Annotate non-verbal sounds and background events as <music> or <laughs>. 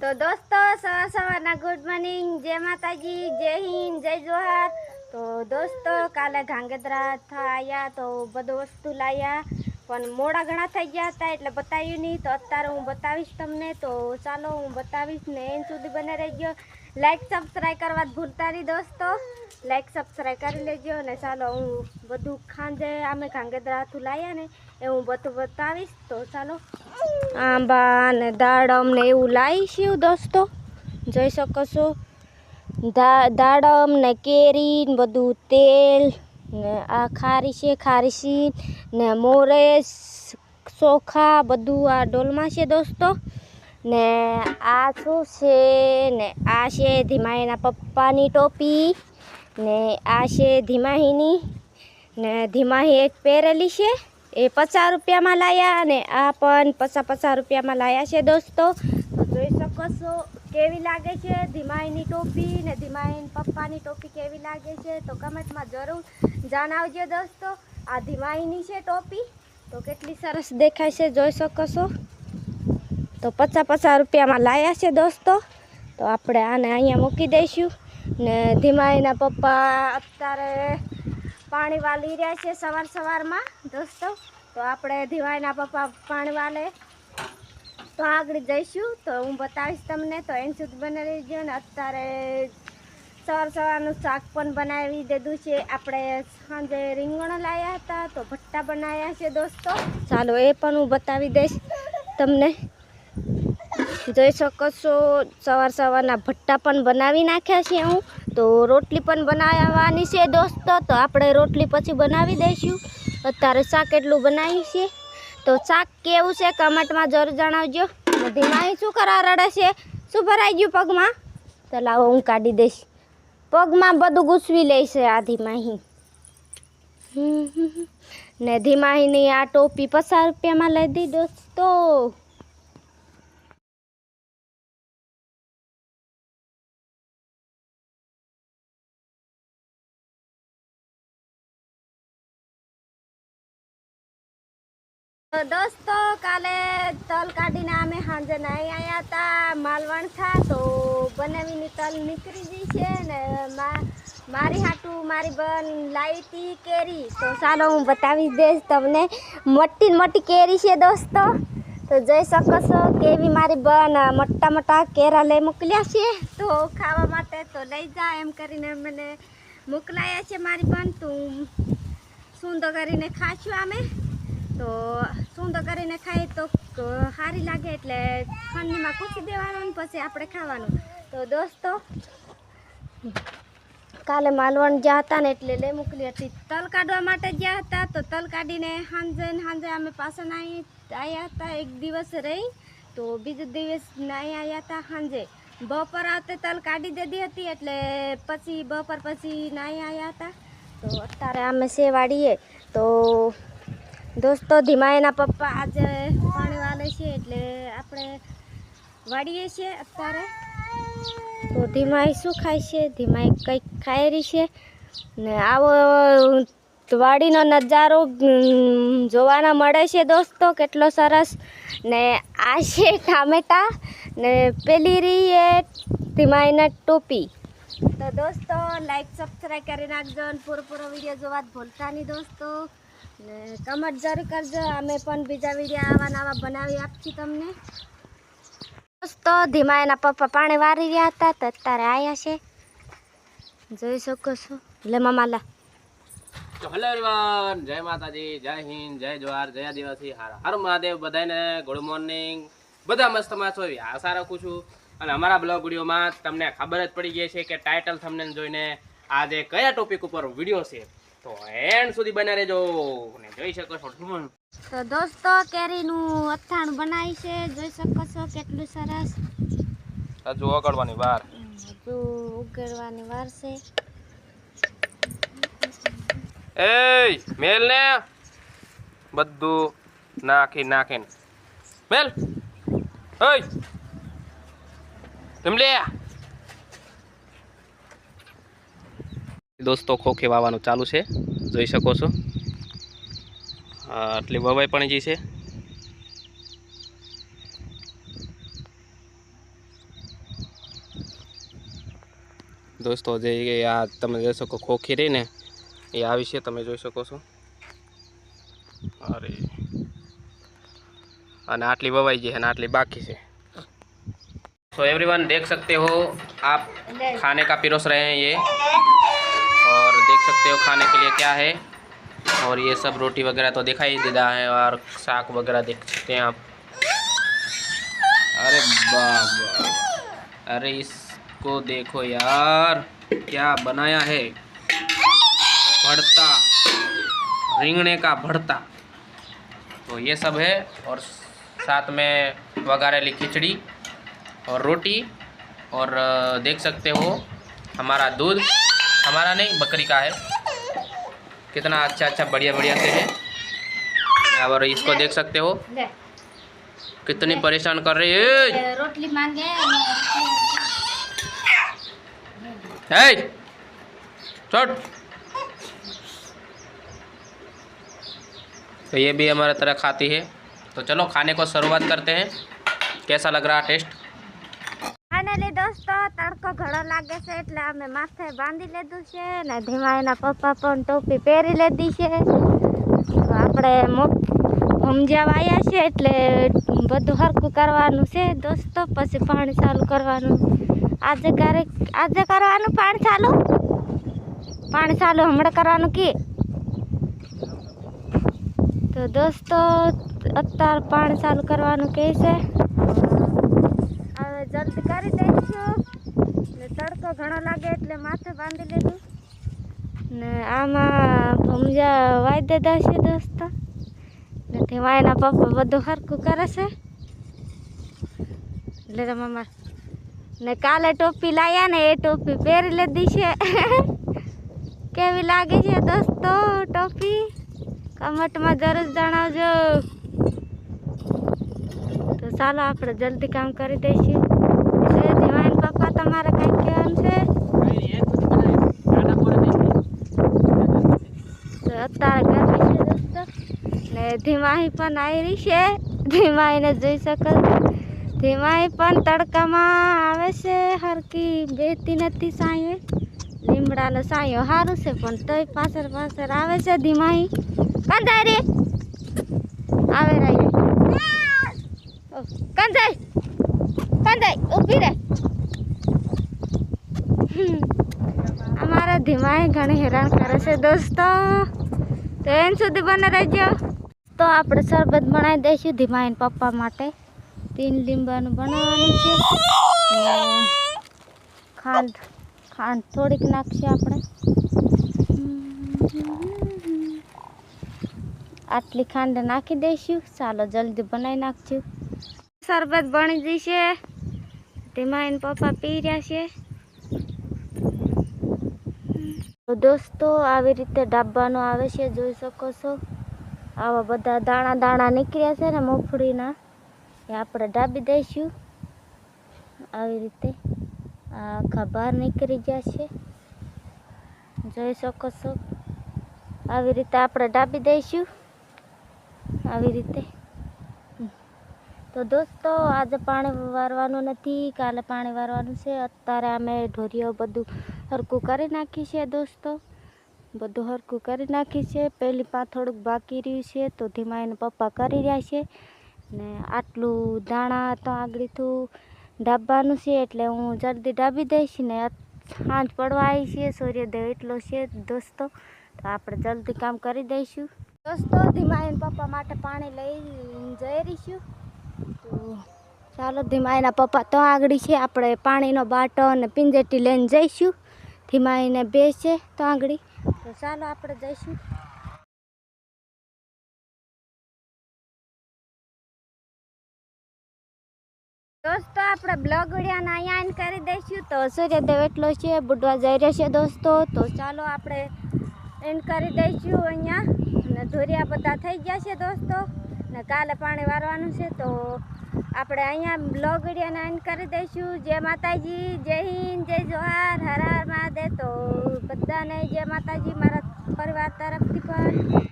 તો દોસ્તો, સવાર સવારના ગુડ મોર્નિંગ. જય માતાજી, જય હિન્દ, જય જોહાર. તો દોસ્તો, કાલે ગાંગેદ્રા થયા તો બધું વસ્તુ લાવ્યા પણ મોડા ઘણા થઈ ગયા હતા, એટલે બતાવ્યું નહીં. તો અત્યારે હું બતાવીશ તમને. તો ચાલો, હું બતાવીશ ને એન સુધી બને રહેજો. લાઈક સબસ્ક્રાઈબ કરવા ભૂલતા નહીં દોસ્તો. લાઈક સબસ્ક્રાઈબ કરી લેજો અને ચાલો, હું બધું ખાંજે, અમે ગાંગેદ્રાથી લાવ્યા ને એ હું બધું બતાવીશ. તો ચાલો. આંબા ને દાડમ ને એવું લાવીશું દોસ્તો. જોઈ શકો છો. દાડમ ને કેરી ને બધું તેલ ને આ ખારી છે ખારીસી ને મોરેસ ચોખા બધું આ ડોલમાં છે દોસ્તો. ને આ શું છે? ને આ છે ધીમાઈના પપ્પાની ટોપી ને આ છે ધીમાહીની ને ધીમાહી એક પહેરેલી છે. એ પચાસ રૂપિયામાં લાયા અને આ પણ પચાસ પચાસ રૂપિયામાં લાયા છે દોસ્તો. જોઈ શકો છો કેવી લાગે છે ધીમાઈની ટોપી ને ધીમાઈન પપ્પાની ટોપી કેવી લાગે છે તો કમેન્ટમાં જરૂર જણાવજો દોસ્તો. આ ધીમાઈની છે ટોપી. તો કેટલી સરસ દેખાય છે જોઈ શકો છો. તો પચાસ પચાસ રૂપિયામાં લાયા છે દોસ્તો. તો આપણે આને અહીંયા મૂકી દઈશું. ને ધીમાઈના પપ્પા અત્યારે પાણી વાળી રહ્યા છે સવાર સવારમાં દોસ્તો. તો આપણે દિવાળીના પપ્પા પાણવા લે. તો આગળ જઈશું. તો હું બતાવીશ તમને. તો એન સુધી બનાવી રહીજો ને અત્યારે સવાર સવારનું શાક પણ બનાવી દીધું છે. આપણે સાંજે રીંગણ લાવ્યા હતા, તો ભટ્ટા બનાવ્યા છે દોસ્તો. ચાલો એ પણ હું બતાવી દઈશ તમને. જોઈ શકો છો, સવાર સવારના ભટ્ટા પણ બનાવી નાખ્યા છે હું. તો રોટલી પણ બનાવવાની છે દોસ્તો. તો આપણે રોટલી પછી બનાવી દઈશું. અત્યારે શાક એટલું બનાવ્યું છે. તો શાક કેવું છે કમેન્ટમાં જરૂર જણાવજો. ધીમાઈ શું કરવા રડે છે? શું ભરાઈ ગયું પગમાં? તો લાવો હું કાઢી દઈશ. પગમાં બધું ગૂંચવી લે છે આ ને ધીમાહીની આ ટોપી પચાસ રૂપિયામાં લઈ દી દોસ્તો તો દોસ્તો, કાલે તલ કાઢીને અમે સાંજે નાહી આવ્યા હતા માલવણથા. તો બનાવીને તલ નીકળી ગઈ છે ને મારી હાટું મારી બન લાવી હતી કેરી. તો ચાલો હું બતાવી દઈશ તમને. મોટી મોટી કેરી છે દોસ્તો. તો જોઈ શકો છો કેવી મારી બન મોટા મોટા કેરા લઈ મોકલ્યા છે. તો ખાવા માટે તો લઈ જા એમ કરીને મને મોકલાયા છે મારી બન. તું સુંદર કરીને ખાશું અમે તો સુંદર કરીને ખાઈ તો સારી લાગે એટલે ઠંડીમાં કૂચી દેવાનું પછી આપણે ખાવાનું. તો દોસ્તો, કાલે માલવણ ગયા હતા ને એટલે લઈ મોકલી હતી. તલ કાઢવા માટે ગયા હતા તો તલ કાઢીને સાંજે સાંજે અમે પાછા નાહી આવ્યા હતા. એક દિવસ રહી તો બીજો દિવસ નાહી આવ્યા હતા સાંજે બપોર આવતે તલ કાઢી દીધી હતી એટલે પછી બપોર પછી નાહી આવ્યા હતા. તો અત્યારે અમે સેવાડીએ. તો દોસ્તો ધીમાઈના પપ્પા આજે પાણી વાલે છે એટલે આપણે વાળીએ છીએ અત્યારે. તો ધીમાઈ શું ખાય છે? ધીમાઈ કંઈક ખાઈ રહી છે. ને આવો વાડીનો નજારો જોવાના મળે છે દોસ્તો, કેટલો સરસ. ને આ છે ટામેટા. ને પેલી રહી એ ધીમાઈના ટોપી. તો દોસ્તો લાઈક સબસ્ક્રાઈબ કરી નાખજો અને પૂરો પૂરો વીડિયો જોવા ભૂલતા નહીં દોસ્તો. ને કમેન્ટ જરૂર કરજો. અમે પણ બીજા વીડિયો આવા નવા બનાવી આપશું તમને. દોસ્તો ધીમા એના પપ્પા પાણી વારી રહ્યા હતા તો અત્યારે આવ્યા છે. જોઈ શકો છો. લે મામાલા તો હેલો એવરીવન જય માતાજી, જય હિન્દ, જય જવાહર જય આદિવાસી. હર હર મહાદેવ બધાને ગુડ મોર્નિંગ બધા મસ્ત છો એવી આશા રાખું છું. અને અમારા બ્લોગ વિડીયોમાં તમને ખબર જ પડી ગઈ છે કે ટાઇટલ તમને જોઈને આજે કયા ટોપિક ઉપર વીડિયો છે? તો એન્ડ સુધી બને રહેજો અને જોઈ શકો છો હમ. તો દોસ્તો કેરીનું અથાણું બનાવી છે. જોઈ શકો છો કેટલું સરસ. હજુ ઓગળવાની વાર. હજુ ઉગાડવાની વાર છે. એ મેલ ને. બધું નાખી નાખીને. મેલ. ઓય. તમે દોસ્તો ખોખે વાવવાનું ચાલુ છે જોઈ શકો છો આટલી વવાઈ પણ જી છે દોસ્તો જે એ આ તમે જોઈ શકો ખોખી રહી ને એ આવી છે તમે જોઈ શકો છો અરે અને આટલી વવાઈ ગઈ છે અને આટલી બાકી છે तो एवरीवन देख सकते हो आप खाने का पिरोस रहे हैं ये और देख सकते हो खाने के लिए क्या है। और ये सब रोटी वगैरह तो दिखाई दे रहा है और साग वगैरह देख सकते हैं आप। अरे बाबा, अरे इसको देखो यार, क्या बनाया है। भड़ता, रिंगने का भड़ता। तो ये सब है और साथ में वगारेली खिचड़ी और रोटी और देख सकते हो हमारा दूध। हमारा नहीं बकरी का है। कितना अच्छा अच्छा बढ़िया बढ़िया से है। और इसको देख सकते हो। कितनी परेशान कर रही है। रोटली मांगे। तो ये भी हमारा तरह खाती है। तो चलो खाने को शुरुआत करते हैं। कैसा लग रहा टेस्ट? તડકો ઘણો લાગે છે એટલે અમે માથે બાંધી લીધું છે ને ધીમા એના પપ્પા પણ ટોપી પહેરી લીધી છે. તો આપણે સમજાવ આવ્યા છે એટલે બધું હરખું કરવાનું છે. દોસ્તો પછી પાણી ચાલુ કરવાનું. આજે કરે આજે કરવાનું પાણી ચાલુ? પાણી ચાલુ હમણાં કરવાનું કે? તો દોસ્તો અત્યારે પાણી ચાલુ કરવાનું કહે છે? હવે જલ્દી કરી દઈશું. તડકો ઘણો લાગે એટલે માથે બાંધી લીધું. ને આમાં ભમજા વાઈ છે દોસ્તો. ને તેમાં એના પપ્પા બધું સરખું કરે છે. એટલે મામા. ને કાલે ટોપી લાયા ને એ ટોપી પહેરી લીધી છે. <laughs> કેવી લાગે છે દોસ્તો ટોપી? કમેન્ટમાં જરૂર જણાવજો. તો ચાલો આપણે જલ્દી કામ કરી દઈશું. પપ્પા તમારે કઈ કહેવાનું છે? તો અત્યારે ગરમી છે દોસ્તો. ને ધીમાહી પણ આવી રહી છે. ધીમાહીને જોઈ શકો ધીમાહી પણ તડકામાં આવે છે હરકી બેતી નથી સાંયે. લીમડાનો સાંયો સારું છે પણ તોય પાછળ પાછળ આવે છે ધીમાહી કંધારી! આવે રહી કંધાઈ કંધાઈ ઊભી રહે. અમારા ધીમાએ ઘણી હેરાન કરે છે દોસ્તો. તો એન સુધી બને રહેજો. તો આપણે શરબત બનાવી દઈશું ધીમાઈન પપ્પા માટે. તીન લીંબાનું બનાવવાનું છે. ખાંડ ખાંડ થોડીક નાખશે આપણે. આટલી ખાંડ નાખી દઈશું. ચાલો જલ્દી બનાવી નાખશું શરબત બની જશે. તેમાં એના પપ્પા પી રહ્યા છે તો દોસ્તો, આવી રીતે ડાબાનો આવે છે, જોઈ શકો છો. આવા બધા દાણા દાણા નીકળ્યા છે ને મગફળીના. એ આપણે ડાબી દઈશું. આવી રીતે આખા બહાર નીકળી ગયા છે. જોઈ શકો છો. આવી રીતે આપણે ડાબી દઈશું. આવી રીતે. તો દોસ્તો, આજે પાણી વારવાનું નથી, કાલે પાણી વારવાનું છે. અત્યારે અમે ઢોરીઓ બધું હરકું કરી નાખી છે દોસ્તો. બધું હરકું કરી નાખી છે. પહેલી પા થોડુંક બાકી રહ્યું છે તો ધીમા એને પપ્પા કરી રહ્યા છે. ને આટલું દાણા તો આગળથી ડાબવાનું છે એટલે હું જલ્દી ડાબી દઈશ ને સાંજ પડવા આવી છે. સૂર્યોદય એટલો છે દોસ્તો. તો આપણે જલ્દી કામ કરી દઈશું. દોસ્તો, ધીમા એના પપ્પા માટે પાણી લઈ જઈ રહીશું. તો ચાલો, ધીમા એના પપ્પા તો આગળ છે. આપણે પાણીનો બાટો અને પિંજેટી લઈને જઈશું. ધીમા એને બે છે તો આંગળી. તો ચાલો આપણે જઈશું. દોસ્તો, આપણે બ્લોગ વિડીયોને અહીંયા એન કરી દઈશું. તો સૂર્યદેવ એટલો છે, બુડવા જઈ રહ્યો છે દોસ્તો. તો ચાલો આપણે એન કરી દઈશું અહીંયા. અને ધોરિયા બધા થઈ ગયા છે દોસ્તો. ને કાલે પાણી વારવાનું છે, તો આપણે અહીંયા બ્લોગ વિડીયોને એન્ડ કરી દઈશું. જય માતાજી, જય હિન્દ, જય જોહાર. હર હર મહાદેવ. તો બધાને જય માતાજી, મારા પરિવાર તરફથી પણ.